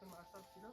पण मासा असतील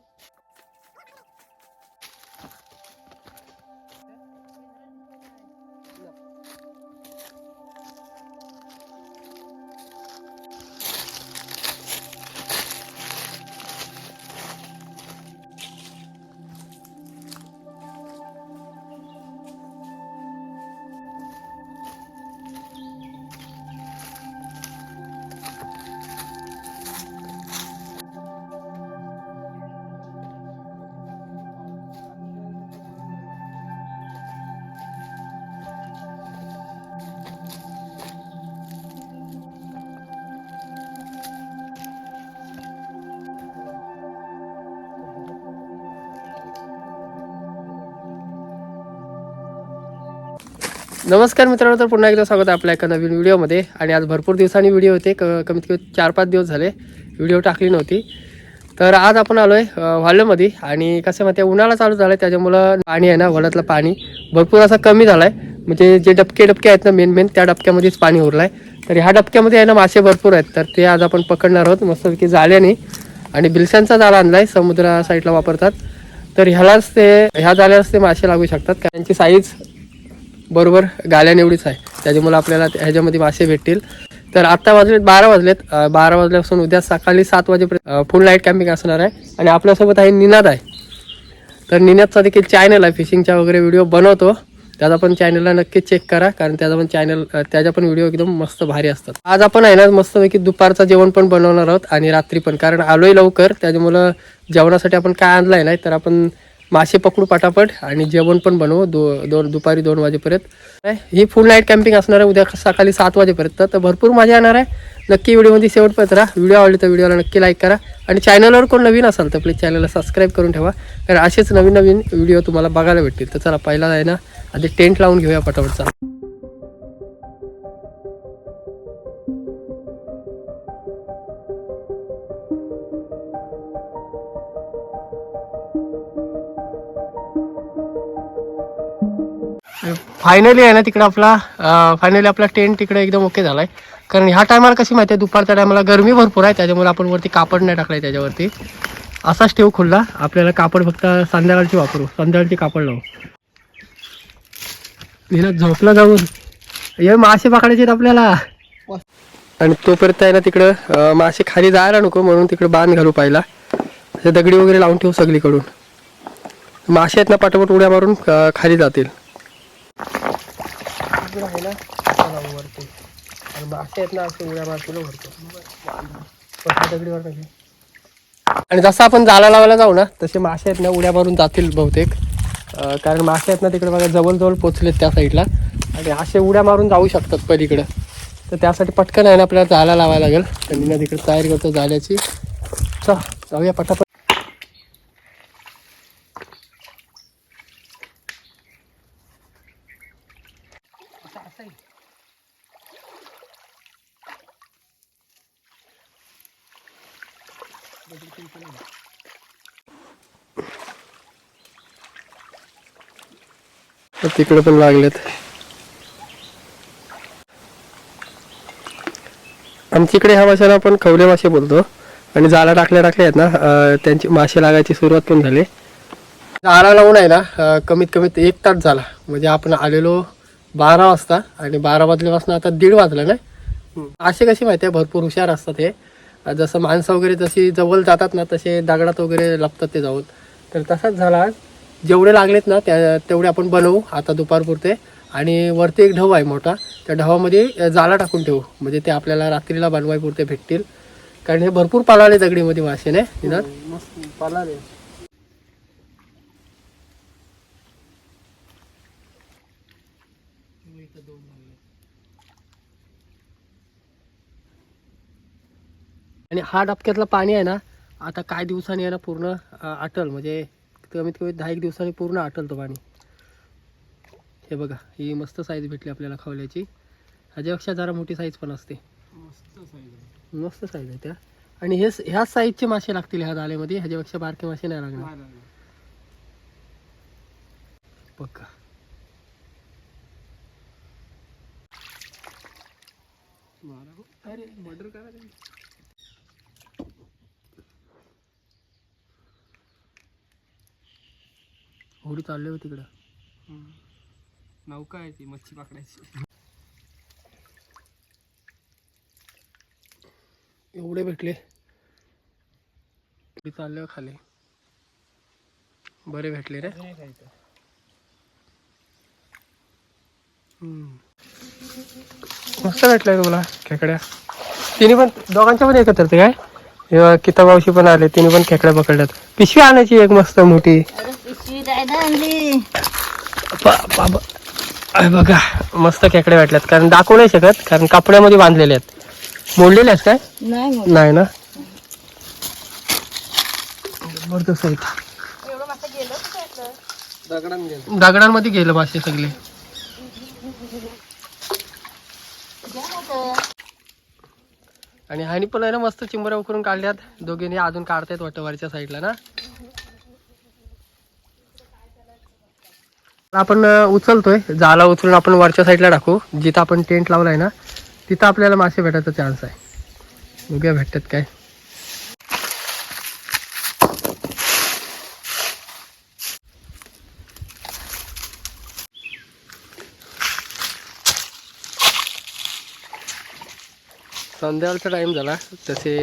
नमस्कार मित्रांनो तर पुन्हा एकदा स्वागत आपल्या एका नवीन व्हिडिओमध्ये. आणि आज भरपूर दिवसांनी व्हिडिओ होते क कमीत कमी चार पाच दिवस झाले व्हिडिओ टाकली नव्हती. तर आज आपण आलो आहे व्हॉलमध्ये आणि कसं माहिती आहे उन्हाळा चालू झाला आहे त्याच्यामुळं पाणी आहे ना वड्यातलं पाणी. भरपूर असं कमी झालं आहे म्हणजे जे डबके डबके आहेत ना मेन मेन त्या डबक्यामध्येच पाणी उरलं आहे तर ह्या डबक्यामध्ये आहे ना मासे भरपूर आहेत. तर ते आज आपण पकडणार आहोत मस्तपैकी जाळ्याने. आणि बिलशांचा जाळा आणला आहे समुद्रा साईडला वापरतात. तर ह्यालाच ते ह्या जाळ्यालाच ते मासे लागू शकतात त्यांची साईज बरोबर गाल्यान एवढीच आहे. त्याच्यामुळे आपल्याला ह्याच्यामध्ये मासे भेटतील. तर आत्ता वाजलेत बारा वाजलेत. बारा वाजल्यापासून उद्या सकाळी सात वाजेपर्यंत फुल नाईट कॅम्पिंग असणार आहे. आणि आपल्यासोबत आहे निनाद आहे. तर निनादचा देखील चॅनल आहे. फिशिंगचा वगैरे व्हिडिओ बनवतो. त्याचा पण चॅनलला नक्की चेक करा. कारण त्याचा पण चॅनल त्याचा पण व्हिडिओ एकदम मस्त भारी असतात. आज आपण आहे ना मस्तपैकी दुपारचं जेवण पण बनवणार आहोत. आणि रात्री पण. कारण आलोय लवकर. त्याच्यामुळं जेवणासाठी आपण काय आणलंय नाही तर आपण मासे पकडू पटापट आणि जेवण पण बनवू. दो दोन दुपारी दोन वाजेपर्यंत. काय? ही फुल नाईट कॅम्पिंग असणार आहे. उद्या सकाळी सात वाजेपर्यंत. तर भरपूर मजा येणार आहे. नक्की व्हिडिओमध्ये शेवटपर्यंत राहा. व्हिडिओ आवडली तर व्हिडिओला नक्की लाईक करा. आणि चॅनलवर कोण नवीन असाल तर प्लीज चॅनलला सबस्क्राईब करून ठेवा. कारण असेच नवीन नवीन व्हिडिओ तुम्हाला बघायला भेटतील. तर चला पहिला आहे ना आधी टेंट लावून घेऊया पटापट. फायनली आहे ना तिकडे आपला फायनली आपला टेंट तिकडे एकदम ओके झालाय. कारण ह्या टायमाला कशी माहिती आहे दुपारच्या टायमाला गरमी भरपूर आहे त्याच्यामुळे आपण वरती कापड नाही टाकलाय त्याच्यावरती. असाच ठेवू खुल्ला आपल्याला कापड फक्त संध्याकाळची वापरू संध्याकाळची कापड लावू. हिला झोपला जाऊन. हे मासे पकडायचे आपल्याला. आणि तोपर्यंत आहे ना तिकडं मासे खाली जायला नको म्हणून तिकडे बांध घालू पाहिला. दगडी वगैरे लावून ठेवू सगळीकडून. मासे आहेत ना पाठोपाठ उड्या मारून खाली जातील. इकडं आहे ना चला वरती. आणि मासे आहेत ना असं उड्या मारतील वरतो. दगडीवर आणि जसं आपण जाळा लावायला जाऊ ना तसे मासे आहेत ना उड्या मारून जातील बहुतेक. कारण मासे आहेत ना तिकडे बघा जवळजवळ पोचलेत त्या साईडला. आणि असे उड्या मारून जाऊ शकतात पलीकडं. तर त्यासाठी पटकन आहे ना आपल्याला जाळा लावायला लागेल. त्यांनी ना तिकडे तयारी करतो जाल्याची. चल जाऊया पटापट. तिकडे पण लागलेत. आमच्याकडे ह्या माशाला आपण खवले मासे बोलतो. आणि जाळा टाकल्या टाकल्या आहेत ना त्यांची मासे लागायची सुरुवात पण झाली. जाळा लावून आहे ना कमीत कमीत एक तास झाला. म्हणजे आपण आलेलो बारा वाजता आणि बारा वाजल्यापासून आता दीड वाजला ना. असे कसे माहिती आहे? भरपूर हुशार असतात हे. जसं माणसं वगैरे जशी जवळ जातात ना तसे दगडात वगैरे लपतात ते जाऊन. तर तसाच झाला आज. जेवढे लागलेत ना त्या तेवढे आपण बनवू आता दुपारपुरते. आणि वरती एक ढव आहे मोठा त्या ढवामध्ये जाळा टाकून ठेवू. म्हणजे ते आपल्याला रात्रीला बनवायपुरते भेटतील. कारण हे भरपूर पालाले दगडीमध्ये मासे नाही निदान मस्त पालाले. आणि हा डबक्यातलं पाणी आहे ना आता काय दिवसांनी आहे ना पूर्ण अ, आटल म्हणजे कमीत कमी दहा एक दिवसांनी पूर्ण आटल तो पाणी. हे बघा ही मस्त साईज भेटली आपल्याला खवल्याची. ह्याच्यापेक्षा जरा मोठी साईज पण असते. मस्त साईज आहे. त्या. आणि हे ह्याच साईजचे मासे लागतील ह्या दालेमध्ये ह्याच्यापेक्षा बारके मासे नाही लागणार. बघा. अरे मर्डर करा होडी चालली होती तिकडं. नौका आहे ती मच्छी पकडायची. एवढे भेटले. चालले खाली? बरे भेटले रे. मस्त भेटलंय तुला खेकड्या. तिने पण दोघांच्या पण एकत्र ते काय? हे किताबावशी पण आले तिने पण खेकड्या पकडल्यात. पिशवी आणायची एक मस्त मोठी. काय आणली बघा मस्त खेकड्या भेटल्यात कारण दाखवू नाही शकत कारण कपड्यामध्ये बांधलेले आहेत. मोडलेले आहेत काय? नाही ना? जबरदस्त दगडांमध्ये गेलं मासे सगळे. आणि हानी पण आहे ना मस्त चिंबऱ्या उकरून काढल्यात. दोघींनी अजून काढतायत वाटतं वरच्या साईडला ना? आपण उचलतोय. जाला उचलून आपण वरच्या साईडला टाकू. जिथं आपण टेंट लावलाय ना तिथं आपल्याला मासे भेटायचा चान्स आहे. बघूया भेटतात काय. संध्याकाळचा टाईम झाला. तसे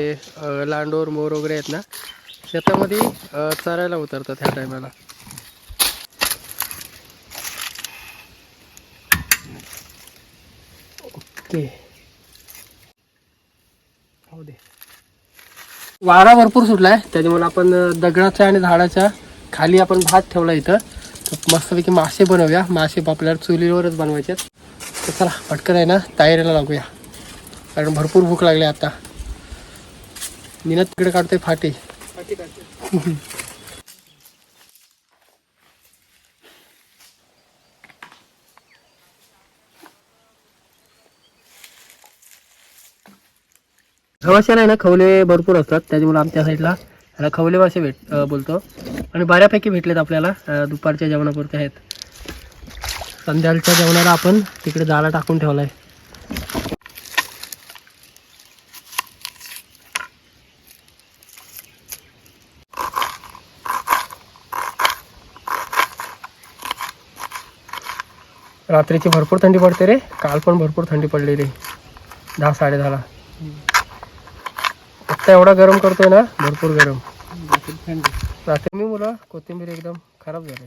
लांडोर मोर वगैरे आहेत ना शेतामध्ये चरायला उतरतात ह्या टायमाला ओके हो दे. वारा भरपूर सुटलाय. त्याच्यामुळे आपण दगडाच्या आणि झाडाच्या खाली आपण भात ठेवला इथं. तर मस्तपैकी मासे बनवूया. मासे आपल्याला चुलीवरच बनवायचे. तर चला पटकन आहे ना तयारीला लागूया. कारण भरपूर भूक लागली आता. निनत तिकडे काढतोय फाटे. पाठी काढते गव्हाच्या आहे ना खवले भरपूर असतात. त्याच्यामुळे आमच्या साईडला ह्याला खवले मासे भेट बोलतो. आणि बऱ्यापैकी भेटलेत आपल्याला दुपारच्या जेवणापुरते आहेत. संध्याकाळच्या जेवणाला आपण तिकडे जाळा टाकून ठेवलाय. रात्रीची भरपूर थंडी पडते रे. काल पण भरपूर थंडी पडलेली. दहा साडे दहाला. आत्ता एवढा गरम करतोय ना भरपूर गरम. रात्री मी मुलं कोथिंबीर एकदम खराब झाली.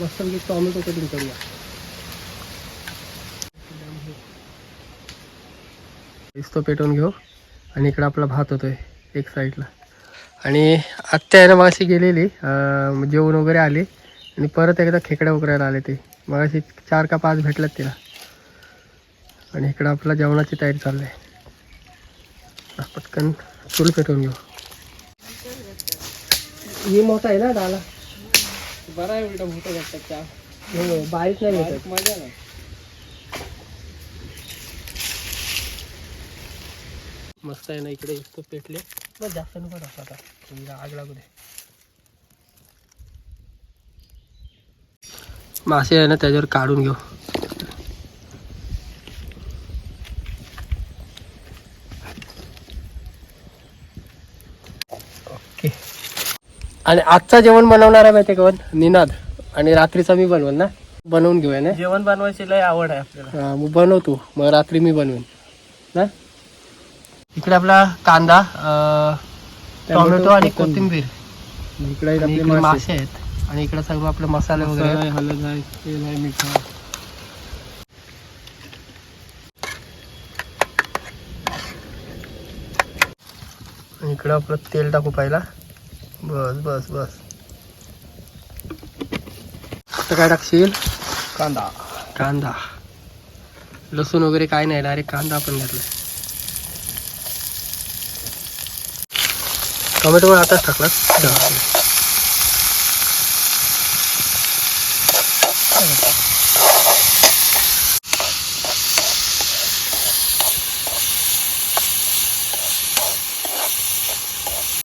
मस्त टॉमॅटो कटिंग करूया. इस्तो पेटवून घेऊ. आणि इकडं आपला भात होतोय एक साईडला. आणि आत्या आहे ना मागाशी गेलेली. जेवण वगैरे आले. आणि परत एकदा खेकड्या उकरायला आले ते. मगाशी चार का पाच भेटल्यात तिला. आणि इकडं आपला जेवणाची तयारी चालली आहे. पटकन चूल पेटवून घेऊ. ही मोठा आहे ना डाला बरा आहे उलटा मोठं भेटतात त्या हो, बारीक नाही भेटत. मजा नाही. मस्त आहे ना इकडे इतकं पेटले. बस जास्त नको टाकू आता. आग लागू दे. मासे आहे ना त्याच्यावर काढून घेऊ. ओके. आणि आजचा जेवण बनवणार आहे माहिती का निनाद. आणि रात्रीचा मी बनवल ना? बनवून घेऊया ना? जेवण बनवायची लय आवड आहे आपल्याला. हा, मग बनवतो. मग रात्री मी बनवेन. ना? इकडे आपला कांदा टोमॅटो आणि कोथिंबीर. इकडे मासे आहेत. आणि इकडे सर्व आपले मसाले वगैरे. आहेत. आहे, तेल आहे मीठ आहे. आणि इकडं आपलं तेल टाकू पाहिला. बस बस बस. आता काय टाकशील? कांदा. कांदा. लसूण वगैरे काय नाही डायरेक्ट कांदा आपण घातला. टोमॅटो आताच टाकला.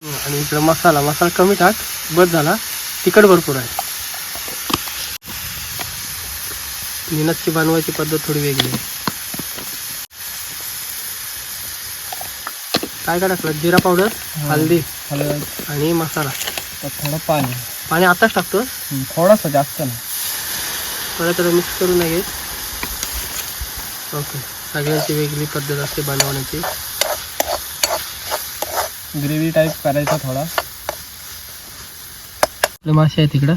आणि इकडं मसाला मसाला कमी टाक बस झाला. तिखट भरपूर आहे. निनतची बनवायची पद्धत थोडी वेगळी आहे. काय काय टाकलं? जिरा पावडर हल्दी हलद. आणि मसाला. थोडं पाणी. पाणी आताच टाकतो थोडंसं जास्त नाही. थोडं त्याला मिक्स करून नाही घेत. ओके सगळ्यांची वेगळी पद्धत असते बनवण्याची. ग्रेव्ही टाईप करायचा थोडा. आपले मासे आहे तिकडं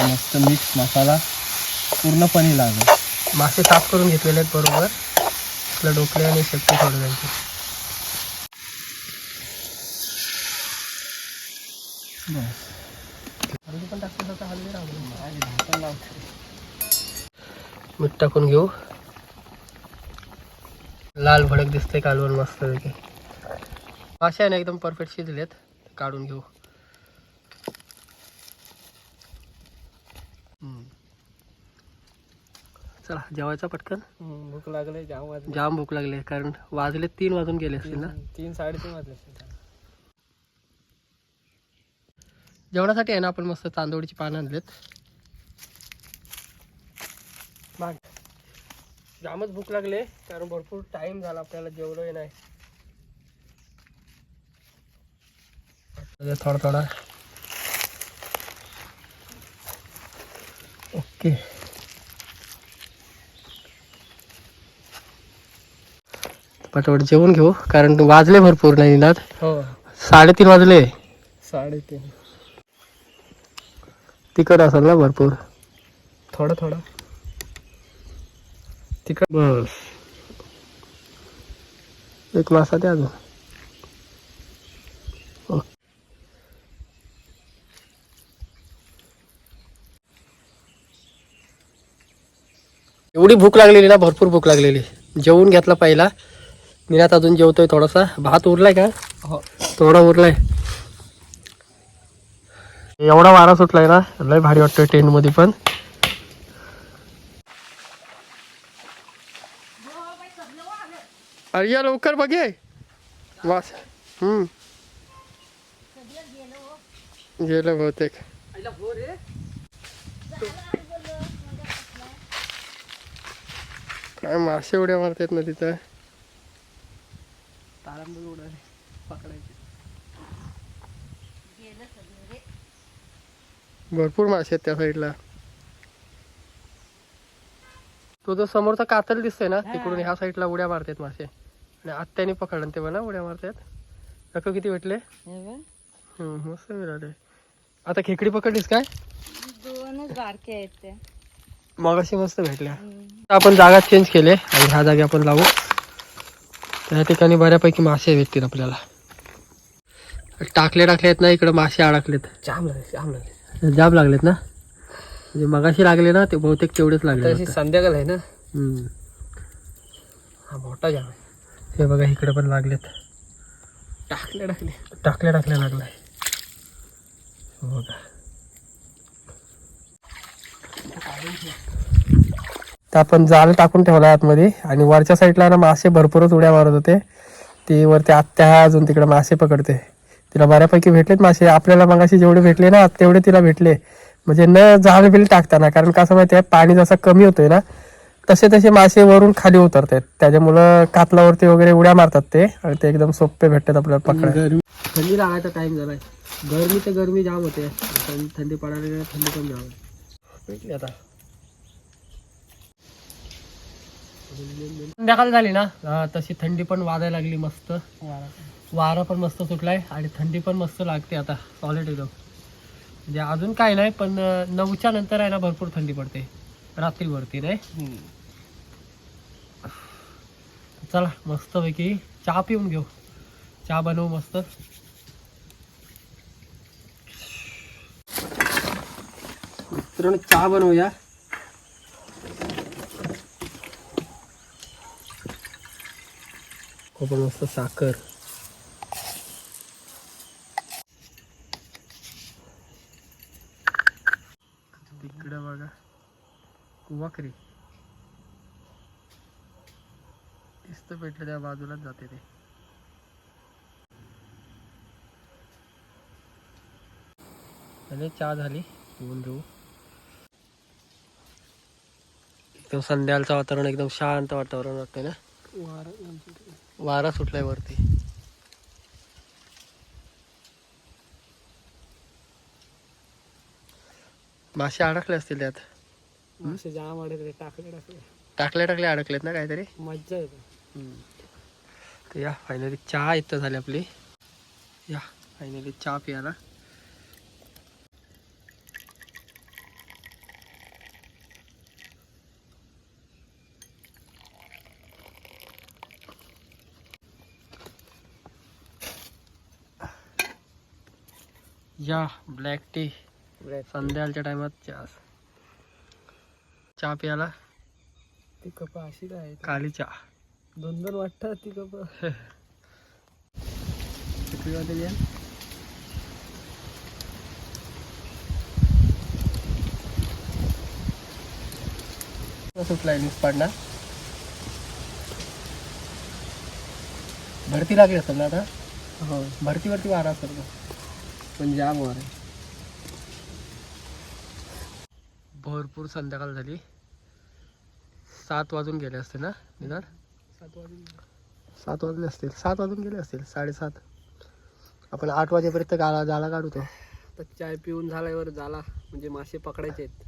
मस्त मिक्स मसाला पूर्णपणे लागेल. मासे साफ करून घेतलेले आहेत बरोबर. आपलं डोकले आणि शेपटी थोडं त्यांची हळदी पण टाकते तर हळदी राहू मीठ टाकून घेऊ. लाल भडक दिसते कालवण मस्त पैकी. मासे आहे ना एकदम परफेक्ट शिजलेत. काढून घेऊ. चला जेवायचा पटकन. भूक लागले जाम वाजले. जाम भूक लागली कारण वाजले तीन वाजून गेले असतील ना? तीन- तीन साडेतीन वाजले असतील. जेवणासाठी आहे ना आपण मस्त तांदूळची पानं आणलेत माग जामच भूक लागले कारण भरपूर टाइम झाला आपल्याला जेवलोय नाही. थोडा थोडा. ओके. पटापट जेवून घेऊ कारण वाजले भरपूर नाही ना हो. साडेतीन वाजले. साडेतीन. तिकट असेल ना भरपूर. थोडं थोडं. बस. एक मासा द्या अजून. एवढी भूक लागलेली ना भरपूर भूक लागलेली. जेवून घेतला पहिला. निरात अजून जेवतोय थोडासा. भात उरलाय का? हो. थोडा उरलाय. एवढा वारा सुटलाय ना लय भारी वाटतोय टेंटमध्ये पण. अरे या लवकर बघे. वास. हम्म. गेलं बहुतेक. काय मासे उड्या मारतात ना तिथं. तारांबळ उडाले पकडायचे. भरपूर मासे आहेत त्या साईडला. तो जो समोरचा कातल दिसतोय ना तिकडून ह्या साईडला उड्या मारतात मासे. आणि आत्याने पकडलं तेव्हा ना उड्या मारतात काका किती भेटले? हम्म, मस्त मिळाले आता खेकडी पकडलीस काय? दोनच बारके आहेत ते. मगाशी मस्त भेटल्या. आता आपण जागा चेंज केले आणि ह्या जागी आपण लावू त्या ठिकाणी बऱ्यापैकी मासे भेटतील आपल्याला. टाकले टाकले आहेत ना इकडे मासे अडकलेत. जाम लागले जाम लागले. जाम लागलेत ना? म्हणजे मगाशी लागले ना ते बहुतेक तेवढेच लागले तशी संध्याकाळ आहे ना? हम्म. हा मोठा जाम आहे. हे बघा इकडे पण लागलेत. टाकले टाकले टाकल्या टाकल्या लागलाय. बघा. तर आपण जाल टाकून ठेवला आतमध्ये आणि वरच्या साईडला ना मासे भरपूरच उड्या मारत होते. ती वरती आत्या अजून तिकडे मासे पकडते. तिला बऱ्यापैकी भेटलेत मासे. आपल्याला मगाशी जेवढे भेटले ना तेवढे तिला भेटले. म्हणजे न जाळ बिल टाकताना कारण कसं माहिती आहे पाणी जसं कमी होतोय ना तसे तसे मासे वरून खाली उतरतात. त्याच्यामुळं कातलावरती वगैरे उड्या मारतात ते आणि ते एकदम सोपे भेटतात आपल्याला पकडायला. थंडी लागायचा टाइम झालाय. गरमी तर गरमी जाम होते. थंडी पडायला थंडी पण जाम आता. संध्याकाळ झाली ना? तशी थंडी पण वाजायला लागली मस्त. वारा पण मस्त सुटलाय आणि थंडी पण मस्त लागते आता सॉलिड एकदम. म्हणजे अजून काय नाही पण नऊच्या नंतर आहे ना भरपूर थंडी पडते. रात्रीवरती नाही? चला मस्तपैकी चहा पिऊन घेऊ. चहा बनवू मस्त. मित्रांनो, चहा बनवूया. खूप मस्त साखर. तिकडं बघा. दिसतं पेटलं त्या बाजूलाच जाते ते. आणि चहा झाली घेऊन घेऊ. एकदम संध्याकाळचं वातावरण एकदम शांत वातावरण वाटतंय ना? वारा वारा सुटलाय वरती. मासे अडकले असतील त्यात. मासे जाम अडकले टाकले टाकले. टाकले टाकले अडकलेत ना काहीतरी? मज्जा येते. तर या फायनली चहा इथं झाली आपली. या फायनली चहा प्यायला. या ब्लॅक टी संध्याकाळच्या टायमात चहा. चहा प्यायला. ती कप अशी काय? काली चहा. दोन दोन वाटतात ती कप किती? सुटलाय न्यूज पाडणार भरती लागली असेल ना आता? हो. भरतीवरती वारा असेल पण जाम वार आहे. भरपूर संध्याकाळ झाली. सात वाजून गेले असते ना निदान? सात वाजून सात वाजले असतील. सात वाजून गेले असतील. साडेसात. आपण आठ वाजेपर्यंत गाला जाला काढतो तर चाय पिऊन झाल्यावर झाला म्हणजे मासे पकडायचे आहेत.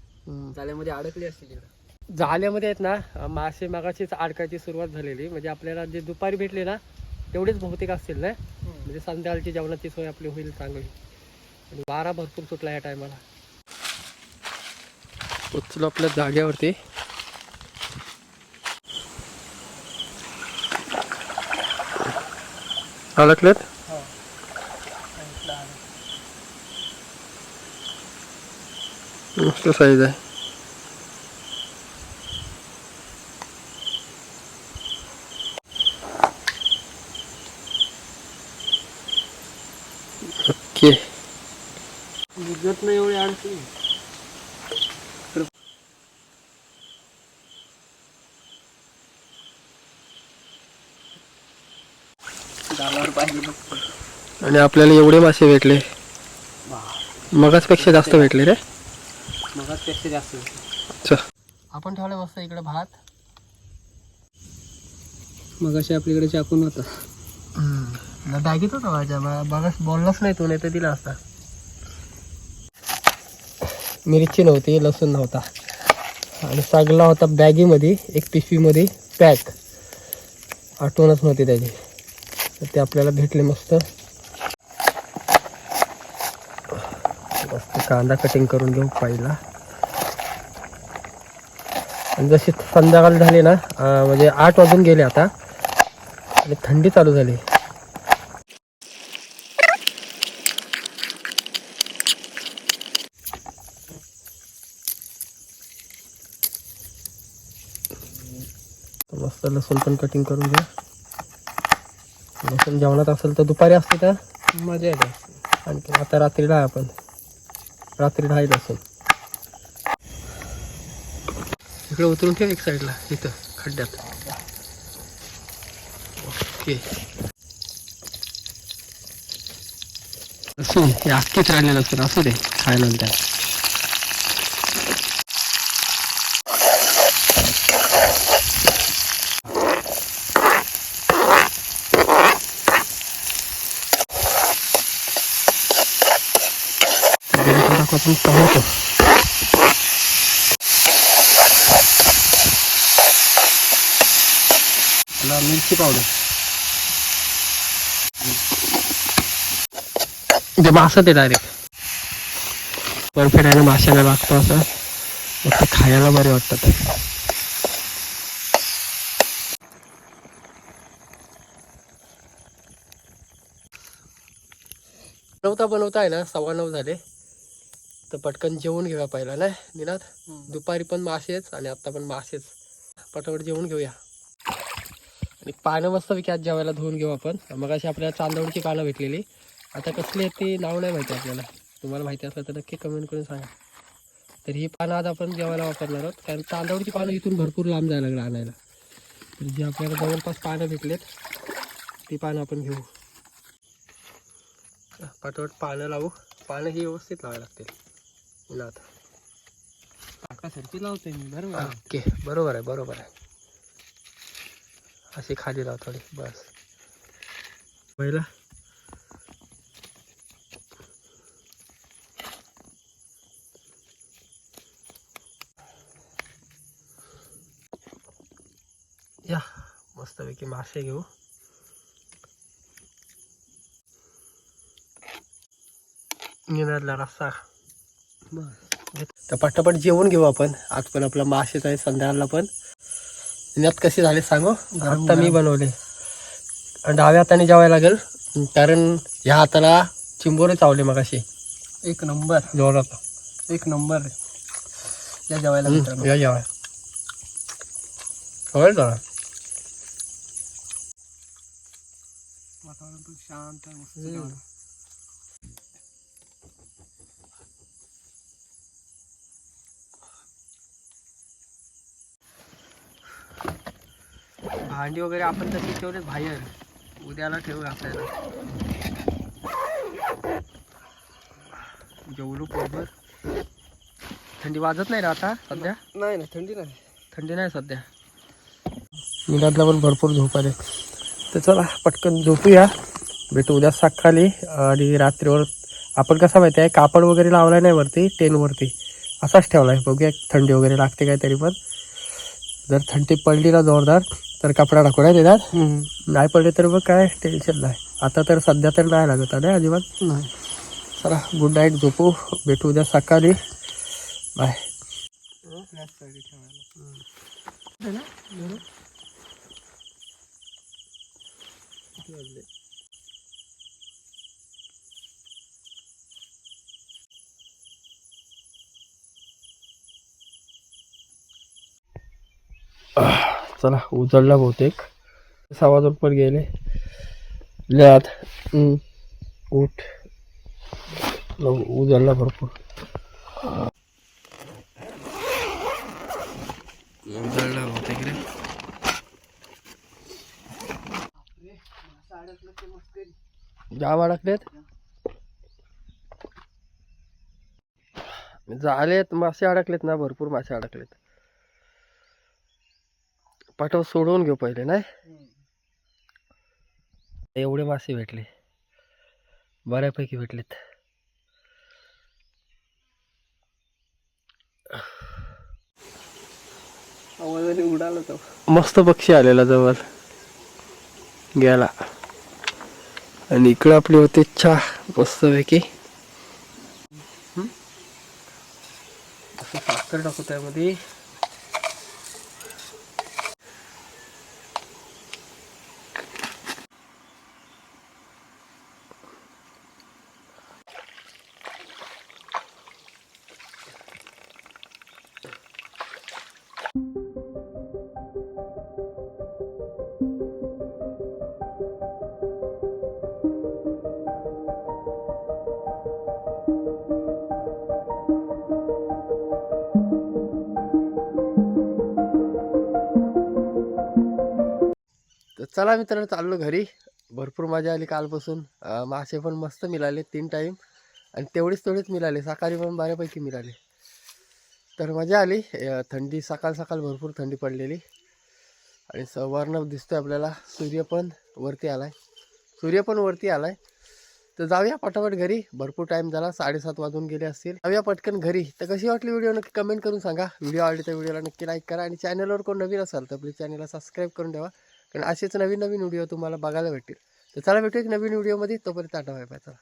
जाल्यामध्ये अडकले असतील इकडं. जाल्यामध्ये आहेत ना मासे मागाचीच अडकायची सुरुवात झालेली. म्हणजे आपल्याला जे दुपारी भेटले ना तेवढेच बहुतेक असतील ना? म्हणजे संध्याकाळची जेवणाची सोय आपली होईल चांगली. आणि वारा भरपूर सुटला या टायमाला पोचलो आपल्या जागेवरती अडकलेत मस्त साईज आहे. ओके. नाही एवढी अडचणी पाहिजे आणि आपल्याला एवढे मासे भेटले. मगाचपेक्षा जास्त भेटले रे. मगाच पेक्षा जास्त आपण ठेवलं मस्त इकडे भात. मग अशी आपल्याकडे चाकून होता. बॅगीत होता माझ्या. बघा बोललाच नाही तू नाही तर दिला असता. मिरची नव्हती लसूण नव्हता. आणि सगळा होता बॅगीमध्ये एक पिशवीमध्ये पॅक. आठवणच नव्हती त्याची. तर ते आपल्याला भेटले मस्त. मस्त कांदा कटिंग करून घेऊ पहिला. आणि जशी संध्याकाळ झाली ना म्हणजे आठ वाजून गेले आता. आणि थंडी चालू झाली. मस्त लसूण पण कटिंग करून घ्या लसूण जेवणात असेल तर दुपारी असते तर मजा येते. आणखी आता रात्री डाळ आपण रात्री आहे असेल. इकडे उतरून ठेव एक साईडला इथं खड्ड्यात. ओके. लसूण हे अख्खीच राहिलेलं लसूण असू दे खायनंतर आपण पुन्हा मिरची पावडर जे मासं ते डायरेक्ट परफेक्ट माशाला लागतो असं. मग ते खायला बरे वाटतात. बनवता बनवता आहे ना सव्वा नऊ झाले. तर पटकन जेवून घेऊया पहिला ना निनाद? दुपारी पण मासेच आणि आता पण मासेच. पटापट जेवून घेऊया. आणि पानं मस्त आज जेवायला धुवून घेऊ आपण. मग अशी आपल्याला चांदवडची पानं भेटलेली. आता कसली आहेत ती नाव नाही माहिती आपल्याला. तुम्हाला माहिती असलं तर नक्की कमेंट करून सांगा. तर ही पानं आज आपण जेवायला वापरणार आहोत. कारण चांदवडची पानं इथून भरपूर लांब जायला लागलं आणायला. तर जी आपल्याला जवळपास पानं भेटलेत ती पानं आपण घेऊ. पटापट पानं लावू. पानं ही व्यवस्थित लावायला लागतील. सारखी लावतोय मी बरोबर ओके बरोबर आहे बरोबर आहे. अशी खाली लाव थोडी बस. पहिला. या मस्तपैकी मासे घेऊ. निनादला रस्सा. तर पटापट जेवण घेऊ आपण. आज पण आपला मासेच आहे संध्याकाळला पण. यात कसे झाले सांगू? आता मी बनवले. डाव्या हाताने जेवायला लागेल. कारण ह्या हाताला चिंबोरे चावले मग असे एक नंबर. जोरात. एक नंबर. या जेवायला या जेवाय होईल जरा वातावरण पण शांत भांडी वगैरे आपण तशी ठेवले बाहेर. उद्याला ठेवू आपल्याला. जेवलो पोटभर. थंडी वाजत नाही ना आता सध्या? नाही ना थंडी नाही. थंडी नाही सध्या. निनादला पण भरपूर झोप आले. तर चला पटकन झोपूया. भेटू उद्या सकाळी आणि रात्रीवर. आपण कसं माहिती आहे कापड वगैरे लावलाय नाही वरती टेनवरती असाच ठेवलाय. बघूया थंडी वगैरे लागते काय तरी पण. जर थंडी पडली ना जोरदार तर कपडा टाकू नाही देणार. नाही पडले तर मग काय? टेन्शन नाही. आता तर सध्या तर नाही लागत आहे ना अजिबात. नाही. चला गुड नाईट झोपू. भेटू उद्या सकाळी. बाय चला उजळला बहुतेक. सहा पण गेले. लिहात उठ. उजळला भरपूर. उजळला बहुतेक रे. अडकलेत झालेत मासे अडकलेत ना भरपूर मासे अडकलेत. पाठव सोडवून घेऊ पहिले नाही? एवढे मासे भेटले. बऱ्यापैकी भेटलेत. उडाला तो. मस्त पक्षी आलेला जवळ. गेला. आणि इकडं आपली होते चहा मस्तपैकी. साखर टाकू त्यामध्ये. चला मित्रांनो चाललो घरी. भरपूर मजा आली कालपासून. मासे पण मस्त मिळाले तीन टाईम आणि तेवढेच तेवढेच मिळाले सकाळी पण बऱ्यापैकी मिळाले. तर मजा आली. थंडी सकाळ सकाळ भरपूर थंडी पडलेली. आणि सवर्ण दिसतोय आपल्याला. सूर्य पण वरती आलाय. सूर्य पण वरती आलाय. तर जाऊया पटापट घरी. भरपूर टाईम झाला साडेसात वाजून गेले असतील. जाऊया पटकन घरी. तर कशी वाटली व्हिडिओ नक्की कमेंट करून सांगा. व्हिडिओ आवडली तर व्हिडिओला नक्की लाईक करा. आणि चॅनलवर कोण नवीन असाल तर प्लीज चॅनलला सबस्क्राईब करून ठेवा. कारण असेच नवीन नवीन व्हिडिओ तुम्हाला बघायला भेटतील. तर चला भेटू एक नवीन व्हिडिओमध्ये. तोपर्यंत टाटा बाय. चला.